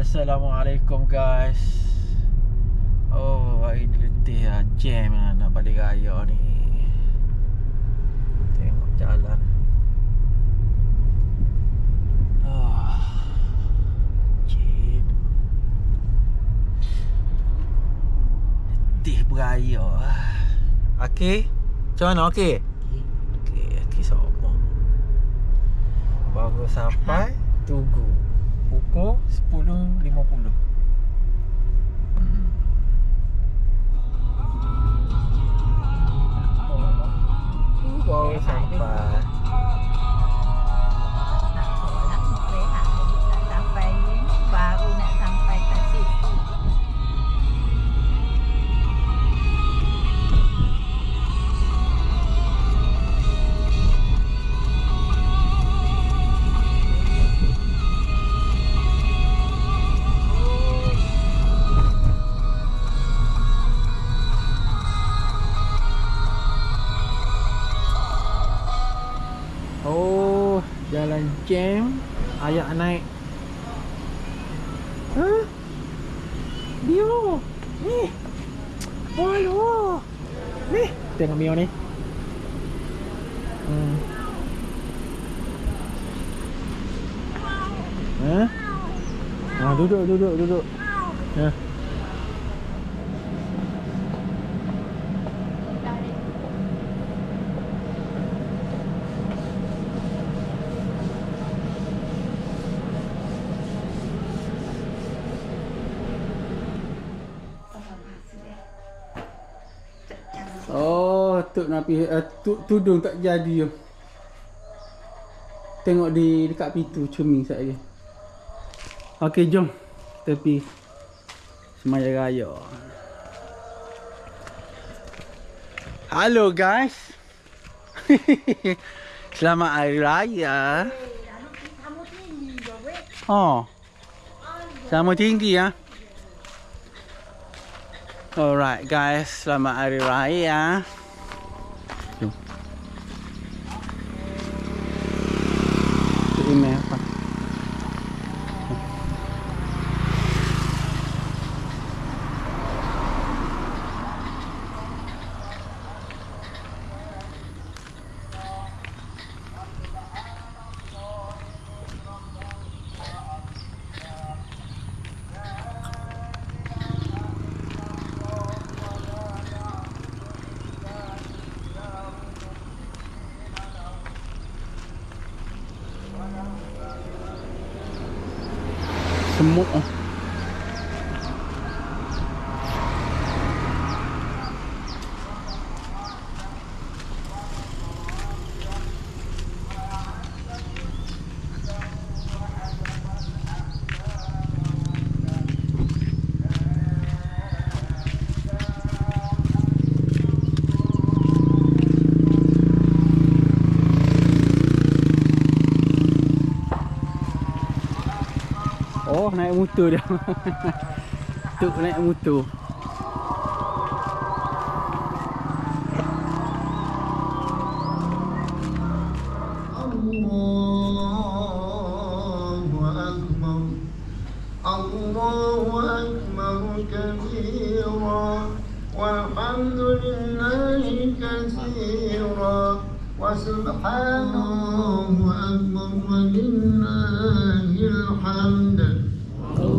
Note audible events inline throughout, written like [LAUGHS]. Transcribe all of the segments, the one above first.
Assalamualaikum guys. Oh hari ni letih lah. Jam lah nak balik raya ni. Tengok jalan. Oh, Jam Letih beraya. Okey Macam mana okey? Okey Okey sama Baru sampai Tunggu Pukul 10.50 hmm. Baru sampai sampai Jalan jam Ayak naik Huh? Mio Ni Walau Ni Tengok Mio ni hmm. Huh? Ah, duduk, duduk, duduk. Ha. Oh, tuk napi uh, tuk tudung tak jadi tu. Tengok di dekat pintu cermin saja. Okey, jom. Kita pergi semaya raya. Halo guys. [LAUGHS] Selamat Hari Raya. Oh. Sama tinggi ya. Alright guys, selamat Hari Raya. Semut oh. Oh, naik motor dia. Tuk naik motor. والحمد لله كثيرا وسبحان الله أكبر ولله الحمد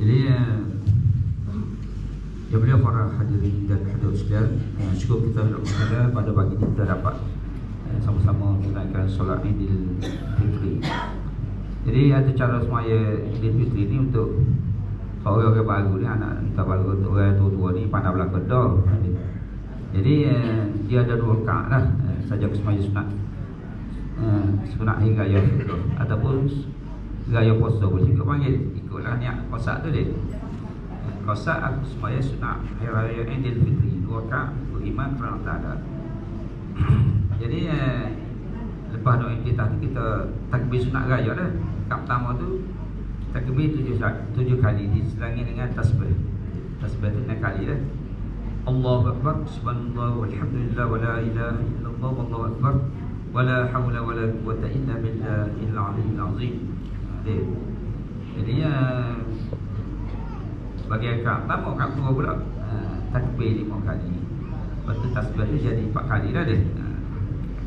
Jadi eh, yang mulia para hadirin dan hadirat sekalian, eh, syukur kita Taala pada pagi ini kita dapat sama-sama menunaikan solat Idul Fitri. Jadi ada cara semaya Idul Fitri ni untuk orang-orang baru ni anak entah baru untuk orang tua-tua ni pandai belakang dah. Jadi eh, dia ada dua rakaat lah eh, saja semaya sunat. Eh, sunat raya Fitri ataupun raya puasa pun juga panggil ikutlah niat puasa tu dia. Kosak aku semaya sunat hari raya Idul Fitri dua rakaat beriman terang tak ada. [CLEARS THROAT] Jadi eh, lepas doa iftitah tu kita takbir sunat raya dah. Kat pertama tu takbir tujuh tujuh kali diselangi dengan tasbih. Tasbih tu enam kali dah. Allahu akbar subhanallah walhamdulillah wala ilaha illallah wallahu akbar wala haula wala quwwata illa billahil aliyyil azim. Dia. Jadi eh, bagi akak pertama akak kedua pula eh, takbir lima kali. Lepas tu tasbih tu jadi empat kali dah dia. Ha.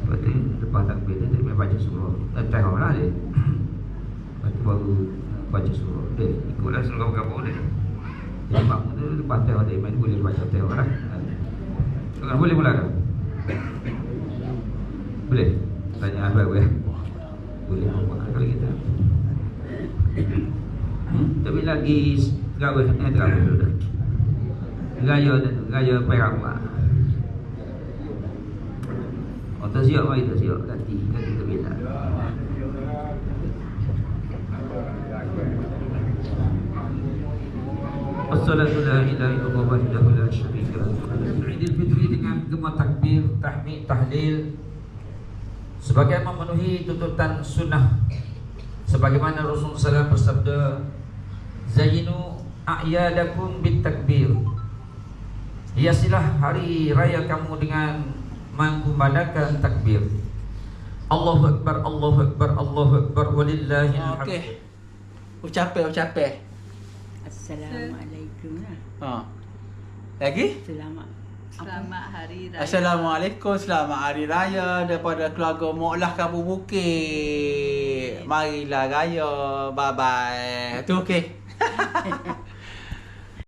Lepas tu lepas takbir tu dia baca surah. Eh, tahun lah dia. [COUGHS] Lepas tu baru eh, baca surah. Dia ikutlah surah berapa dia. Jadi makmum tu lepas tahun dia main boleh baca tahun lah. Ha. Tuan boleh mula tak? Boleh? Tanya Ahbab boleh? Boleh apa kalau kita. Tapi lagi gawai eh gawai dulu dah. Gaya gaya perak buat. Oh tak siap mari tak siap ganti ganti ke bila. Fitri dengan gemar takbir, tahmid, tahlil sebagai memenuhi tuntutan sunnah sebagaimana Rasulullah SAW bersabda Zayyinu a'yadakum bit takbir Hiasilah hari raya kamu dengan mengkumandangkan takbir Allahu Akbar, Allahu Akbar, Allahu Akbar Walillahil hamd Okey. Ucapan ucapan. Assalamualaikum lah. Ha. Lagi? Selamat. Selamat hari raya. Assalamualaikum, selamat hari raya daripada keluarga Moklah Kabu Bukit. Marilah raya. Bye bye. Tu okey. [LAUGHS]